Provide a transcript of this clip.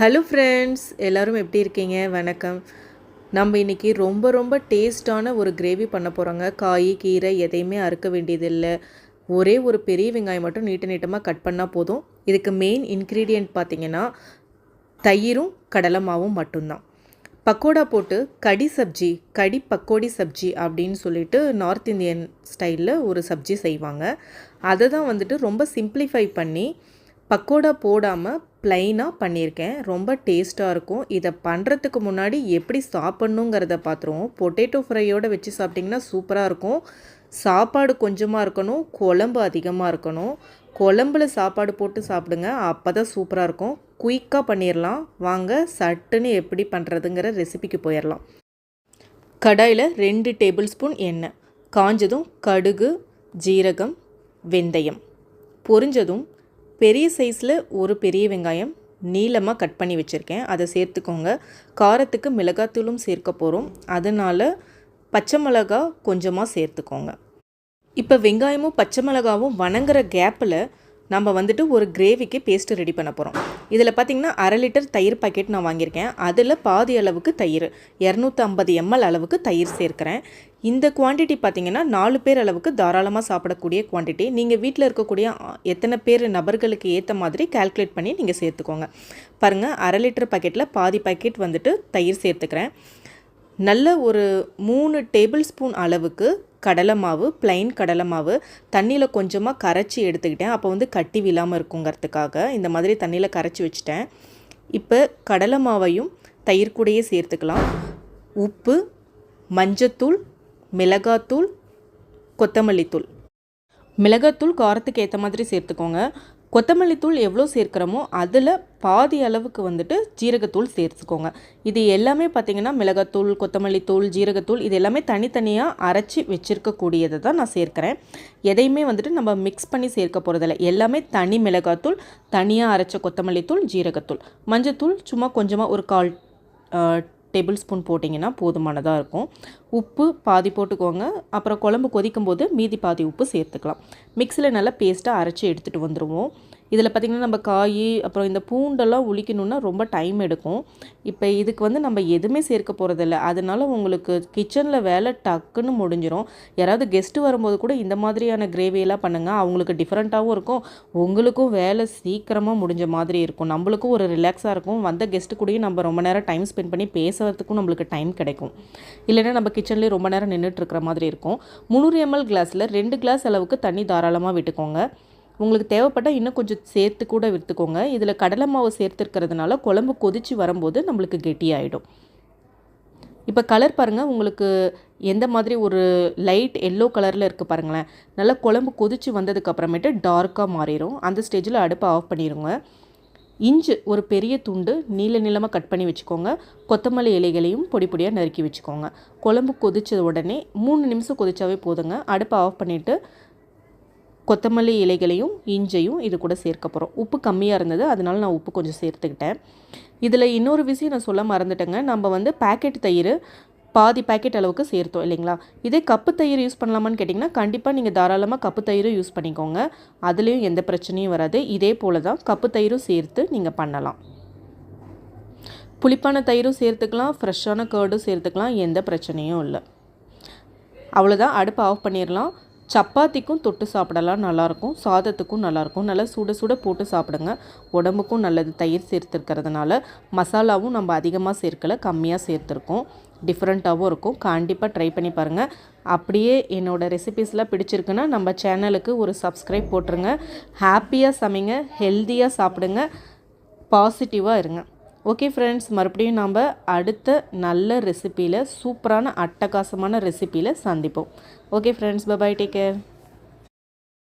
Hello friends எல்லோரும் எப்படி இருக்கீங்க? வணக்கம். நம்ம இன்றைக்கி ரொம்ப ரொம்ப டேஸ்டான ஒரு கிரேவி பண்ண போகிறோங்க காய் கீரை எதையுமே அறுக்க வேண்டியதில்லை. ஒரே ஒரு பெரிய வெங்காயம் மட்டும் நீட்ட நீட்டமாக கட் பண்ணால் போதும். இதுக்கு மெயின் இன்க்ரீடியண்ட் பார்த்திங்கன்னா தயிரும் கடலை மாவும் மட்டும்தான். பக்கோடா போட்டு கடி சப்ஜி கடி பக்கோடி சப்ஜி அப்படின்னு சொல்லிட்டு நார்த் இந்தியன் ஸ்டைலில் ஒரு சப்ஜி செய்வாங்க. அதை தான் வந்துட்டு ரொம்ப சிம்பிளிஃபை பண்ணி பக்கோடா போடாமல் ப்ளைனாக பண்ணியிருக்கேன். ரொம்ப டேஸ்ட்டாக இருக்கும். இதை பண்ணுறதுக்கு முன்னாடி எப்படி சாப்பிட்ணுங்கிறத பார்த்துருவோம் பொட்டேட்டோ ஃப்ரையோடு வச்சு சாப்பிட்டிங்கன்னா சூப்பராக இருக்கும். சாப்பாடு கொஞ்சமாக இருக்கணும். குழம்பு அதிகமாக இருக்கணும். குழம்புல சாப்பாடு போட்டு சாப்பிடுங்க. அப்போ தான் சூப்பராக இருக்கும். குயிக்காக பண்ணிடலாம் வாங்க சட்டுன்னு எப்படி பண்ணுறதுங்கிற ரெசிபிக்கு போயிடலாம் கடாயில் ரெண்டு டேபிள் ஸ்பூன் எண்ணெய். காஞ்சதும் கடுகு ஜீரகம் வெந்தயம். பொரிஞ்சதும் பெரிய சைஸில் ஒரு பெரிய வெங்காயம் நீளமாக கட் பண்ணி வச்சுருக்கேன். அதை சேர்த்துக்கோங்க. காரத்துக்கு மிளகாத்தூளும் சேர்க்க போகிறோம் அதனால் பச்சை மிளகா கொஞ்சமாக சேர்த்துக்கோங்க. இப்போ வெங்காயமும் பச்சை மிளகாவும் வணங்குற கேப்பில் நம்ம வந்துட்டு ஒரு கிரேவிக்கு பேஸ்ட்டு ரெடி பண்ண போகிறோம் இதில் பார்த்திங்கன்னா அரை லிட்டர் தயிர் பாக்கெட் நான் வாங்கியிருக்கேன். அதில் பாதி அளவுக்கு தயிர் இரநூத்தம்பது எம்எல் அளவுக்கு தயிர் சேர்க்குறேன். இந்த குவான்டிட்டி பார்த்திங்கன்னா நாலு பேர் அளவுக்கு தாராளமாக சாப்பிடக்கூடிய குவான்டிட்டி நீங்கள் வீட்டில் இருக்கக்கூடிய எத்தனை பேர் நபர்களுக்கு ஏற்ற மாதிரி கால்குலேட் பண்ணி நீங்கள் சேர்த்துக்கோங்க. பாருங்கள் அரை லிட்டர் பாக்கெட்டில் பாதி பாக்கெட் வந்துட்டு தயிர் சேர்த்துக்கிறேன். நல்ல ஒரு மூணு டேபிள் ஸ்பூன் அளவுக்கு கடலை மாவு பிளைன் கடலை மாவு தண்ணியில் கொஞ்சமாக கரைச்சி எடுத்துக்கிட்டேன். அப்போ வந்து கட்டி விழாமல் இருக்குங்கிறதுக்காக இந்த மாதிரி தண்ணியில் கரைச்சி வச்சுட்டேன். இப்போ கடலை மாவையும் தயிர் கூடையே சேர்த்துக்கலாம். உப்பு மஞ்சத்தூள் மிளகாத்தூள் கொத்தமல்லித்தூள். மிளகாத்தூள் காரத்துக்கு ஏற்ற மாதிரி சேர்த்துக்கோங்க. கொத்தமல்லி தூள் எவ்வளோ சேர்க்குறோமோ அதில் பாதி அளவுக்கு வந்துட்டு ஜீரகத்தூள் சேர்த்துக்கோங்க. இது எல்லாமே பார்த்திங்கன்னா மிளகாத்தூள் கொத்தமல்லி தூள் ஜீரகத்தூள் இது எல்லாமே தனித்தனியாக அரைச்சி வச்சுருக்கக்கூடியதை தான் நான் சேர்க்குறேன். எதையுமே வந்துட்டு நம்ம மிக்ஸ் பண்ணி சேர்க்க போகிறதில்ல எல்லாமே தனி மிளகாத்தூள் தனியாக அரைச்ச கொத்தமல்லி தூள் ஜீரகத்தூள். மஞ்சத்தூள் சும்மா கொஞ்சமாக ஒரு கால் டேபிள் ஸ்பூன் போட்டிங்கன்னா போதுமானதாக இருக்கும். உப்பு பாதி போட்டுக்கோங்க. அப்புறம் குழம்பு கொதிக்கும் போது மீதி பாதி உப்பு சேர்த்துக்கலாம். மிக்சியில் நல்லா பேஸ்ட்டாக அரைச்சி எடுத்துகிட்டு வந்துடுவோம் இதில் பார்த்திங்கன்னா நம்ம காய் அப்புறம் இந்த பூண்டெல்லாம் உளிக்கணுன்னா ரொம்ப டைம் எடுக்கும். இப்போ இதுக்கு வந்து நம்ம எதுவுமே சேர்க்க போகிறதில்ல அதனால் உங்களுக்கு கிச்சனில் வேலை டக்குன்னு முடிஞ்சிடும் யாராவது கெஸ்ட்டு வரும்போது கூட இந்த மாதிரியான கிரேவியெல்லாம் பண்ணுங்கள் அவங்களுக்கு டிஃப்ரெண்ட்டாகவும் இருக்கும். உங்களுக்கும் வேலை சீக்கிரமாக முடிஞ்ச மாதிரி இருக்கும். நம்மளுக்கும் ஒரு ரிலாக்ஸாக இருக்கும். வந்த கெஸ்ட்டு கூடயும் நம்ம ரொம்ப நேரம் டைம் ஸ்பெண்ட் பண்ணி பேசுறதுக்கும் நம்மளுக்கு டைம் கிடைக்கும். இல்லைன்னா நம்ம கிச்சன்லேயே ரொம்ப நேரம் நின்றுட்டு இருக்கிற மாதிரி இருக்கும். முந்நூறு எம்எல் கிளாஸில் ரெண்டு கிளாஸ் அளவுக்கு தண்ணி தாராளமாக விட்டுக்கோங்க. உங்களுக்கு தேவைப்பட்டால் இன்னும் கொஞ்சம் சேர்த்து கூட விற்றுக்கோங்க இதில் கடலை மாவு சேர்த்துருக்கிறதுனால குழம்பு கொதித்து வரும்போது நம்மளுக்கு கெட்டியாயிடும். இப்போ கலர் பாருங்கள் உங்களுக்கு எந்த மாதிரி ஒரு லைட் எல்லோ கலரில் இருக்குது பாருங்களேன். நல்லா குழம்பு கொதித்து வந்ததுக்கப்புறமேட்டு டார்க்காக மாறிடும் அந்த ஸ்டேஜில் அடுப்பை ஆஃப் பண்ணிடுங்க இஞ்சு ஒரு பெரிய துண்டு நீல நீளமாக கட் பண்ணி வச்சுக்கோங்க. கொத்தமல்லி இலைகளையும் பொடி பொடியாக நறுக்கி வச்சுக்கோங்க. குழம்பு கொதித்த உடனே மூணு நிமிஷம் கொதிச்சாவே போதுங்க. அடுப்பை ஆஃப் பண்ணிவிட்டு கொத்தமல்லி இலைகளையும் இஞ்சையும் இது கூட சேர்க்க போகிறோம் உப்பு கம்மியாக இருந்தது அதனால நான் உப்பு கொஞ்சம் சேர்த்துக்கிட்டேன். இதில் இன்னொரு விஷயம் நான் சொல்ல மறந்துட்டேங்க. நம்ம வந்து பேக்கெட் தயிர் பாதி பேக்கெட் அளவுக்கு சேர்த்தோம் இல்லைங்களா? இதே கப்பு தயிர் யூஸ் பண்ணலாமான்னு கேட்டிங்கன்னா கண்டிப்பாக நீங்கள் தாராளமாக கப்பு தயிரும் யூஸ் பண்ணிக்கோங்க. அதுலேயும் எந்த பிரச்சனையும் வராது. இதே போல் தான் கப்பு தயிரும் சேர்த்து நீங்கள் பண்ணலாம். புளிப்பான தயிரும் சேர்த்துக்கலாம் ஃப்ரெஷ்ஷான கேர்டும் சேர்த்துக்கலாம் எந்த பிரச்சனையும் இல்லை. அவ்வளோதான் அடுப்பை ஆஃப் பண்ணிடலாம். சப்பாத்திக்கும் தொட்டு சாப்பிடலாம் நல்லாயிருக்கும். சாதத்துக்கும் நல்லாயிருக்கும். நல்லா சுட சுட போட்டு சாப்பிடுங்க. உடம்புக்கும் நல்லது. தயிர் சேர்த்துருக்கிறதுனால மசாலாவும் நம்ம அதிகமாக சேர்க்கலை கம்மியாக சேர்த்துருக்கோம். டிஃப்ரெண்ட்டாகவும் இருக்கும். கண்டிப்பாக ட்ரை பண்ணி பாருங்கள் அப்படியே என்னோடய ரெசிபீஸ்லாம் பிடிச்சிருக்குன்னா நம்ம சேனலுக்கு ஒரு சப்ஸ்கிரைப் போட்டுருங்க. ஹாப்பியாக சமைங்க. ஹெல்த்தியாக சாப்பிடுங்க. பாசிட்டிவாக இருங்க. ஓகே ஃப்ரெண்ட்ஸ் மறுபடியும் நாம் அடுத்த நல்ல ரெசிப்பியில் சூப்பரான அட்டகாசமான ரெசிப்பியில் சந்திப்போம். Okay friends bye bye take care